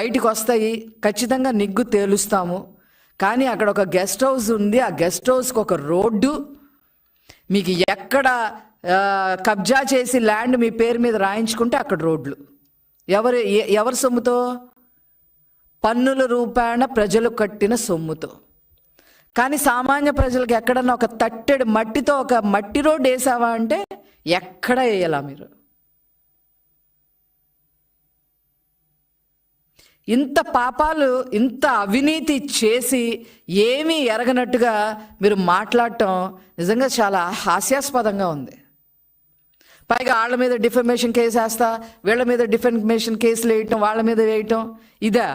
బయటికి వస్తాయి ఖచ్చితంగా నిగ్గు తేలుస్తాము. కానీ అక్కడ ఒక గెస్ట్ హౌస్ ఉంది. ఆ గెస్ట్ హౌస్కి ఒక రోడ్డు. మీకు ఎక్కడ కబ్జా చేసి ల్యాండ్ మీ పేరు మీద రాయించుకుంటే అక్కడ రోడ్లు. ఎవరు ఎవరి సొమ్ముతో? పన్నుల రూపాయన ప్రజలు కట్టిన సొమ్ముతో. కానీ సామాన్య ప్రజలకు ఎక్కడన్నా ఒక తట్టెడు మట్టితో ఒక మట్టి రోడ్డు వేసావా అంటే ఎక్కడ వేయాలా మీరు. ఇంత పాపాలు ఇంత అవినీతి చేసి ఏమీ ఎరగనట్టుగా మీరు మాట్లాడటం నిజంగా చాలా హాస్యాస్పదంగా ఉంది. పైగా వాళ్ళ మీద డిఫమేషన్ కేసు వేస్తా వీళ్ళ మీద డిఫమేషన్ కేసులు వేయటం వాళ్ళ మీద వేయటం ఇదా?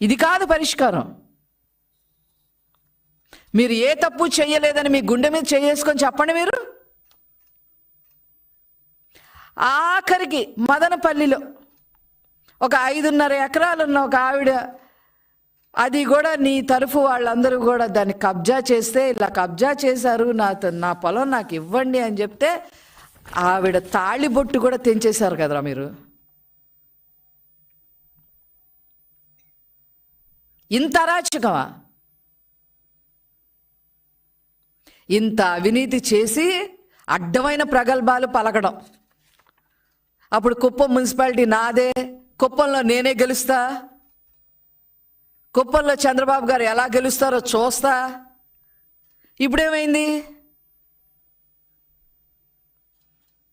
ఇది కాదు పరిష్కారం. మీరు ఏ తప్పు చేయలేదని మీ గుండె మీద చేసుకొని చెప్పండి మీరు. ఆఖరికి మదనపల్లిలో ఒక ఐదున్నర ఎకరాలున్న ఒక ఆవిడ అది కూడా నీ తరఫు వాళ్ళందరూ కూడా దాన్ని కబ్జా చేస్తే ఇలా కబ్జా చేశారు నా నా పొలం నాకు ఇవ్వండి అని చెప్తే ఆవిడ తాళిబొట్టు కూడా తెంచేశారు కదరా మీరు. ఇంత అరాచకమా? ఇంత అవినీతి చేసి అడ్డమైన ప్రగల్భాలు పలకడం. అప్పుడు కుప్పం మున్సిపాలిటీ నాదే కుప్పంలో నేనే గెలుస్తా? కుప్పంలో చంద్రబాబు గారు ఎలా గెలుస్తారో చూస్తా? ఇప్పుడేమైంది?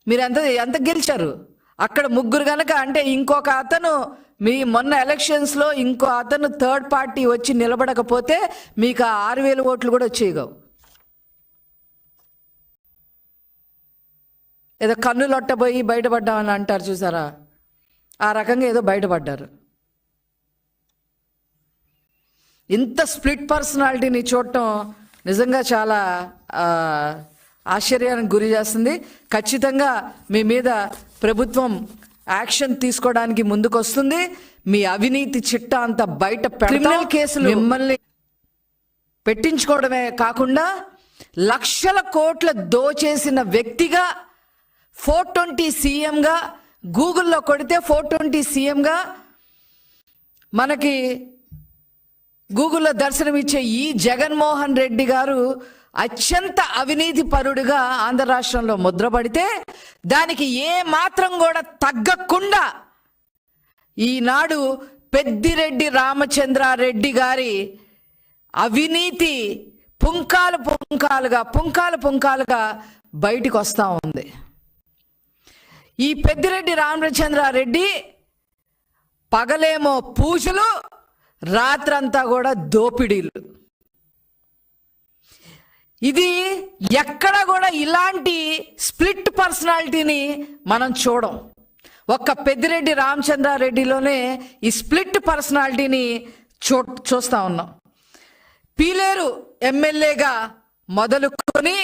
మీరు ఎంత ఎంత గెలిచారు? అక్కడ ముగ్గురు కనుక అంటే ఇంకొక అతను మీ మొన్న ఎలక్షన్స్లో ఇంకో అతను థర్డ్ పార్టీ వచ్చి నిలబడకపోతే మీకు ఆ ఆరు వేల ఓట్లు కూడా వచ్చేయగవు. ఏదో కన్ను లొట్టబోయి బయటపడ్డామని అంటారు చూసారా? ఆ రకంగా ఏదో బయటపడ్డారు. ఇంత స్ప్లిట్ పర్సనాలిటీని చూడటం నిజంగా చాలా ఆశ్చర్యానికి గురి చేస్తుంది. ఖచ్చితంగా మీ మీద ప్రభుత్వం యాక్షన్ తీసుకోవడానికి ముందుకు వస్తుంది మీ అవినీతి చిట్టా అంత బయట క్రిమినల్ కేసులు. మిమ్మల్ని పెట్టించుకోవడమే కాకుండా లక్షల కోట్ల దోచేసిన వ్యక్తిగా ఫోర్ ట్వంటీ సీఎంగా గూగుల్లో కొడితే ఫోర్ ట్వంటీ సీఎంగా మనకి గూగుల్లో దర్శనమిచ్చే ఈ జగన్మోహన్ రెడ్డి గారు అత్యంత అవినీతి పరుడుగా ఆంధ్ర రాష్ట్రంలో ముద్రపడితే దానికి ఏ మాత్రం కూడా తగ్గకుండా ఈనాడు పెద్దిరెడ్డి రామచంద్రారెడ్డి గారి అవినీతి పుంకాలు పుంకాలుగా పుంకాలు పుంకాలుగా బయటకు వస్తూ ఉంది. ఈ పెద్దిరెడ్డి రామచంద్రారెడ్డి పగలేమో పూజలు రాత్రంతా కూడా దోపిడీలు. ఇది ఎక్కడ కూడా ఇలాంటి స్ప్లిట్ పర్సనాలిటీని మనం చూడం. ఒక్క పెద్దిరెడ్డి రామచంద్రారెడ్డిలోనే ఈ స్ప్లిట్ పర్సనాలిటీని చూ చూస్తా ఉన్నాం. పీలేరు ఎమ్మెల్యేగా మొదలుకొని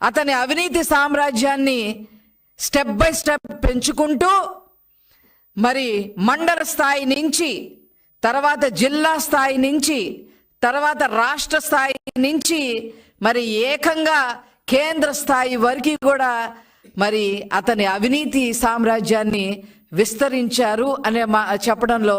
అతని అవినీతి సామ్రాజ్యాన్ని స్టెప్ బై స్టెప్ పెంచుకుంటూ మరి మండల స్థాయి నుంచి తర్వాత జిల్లా స్థాయి నుంచి తర్వాత రాష్ట్ర స్థాయి నుంచి మరి ఏకంగా కేంద్ర స్థాయి వరకు కూడా మరి అతని అవినీతి సామ్రాజ్యాన్ని విస్తరించారు అనే మా చెప్పడంలో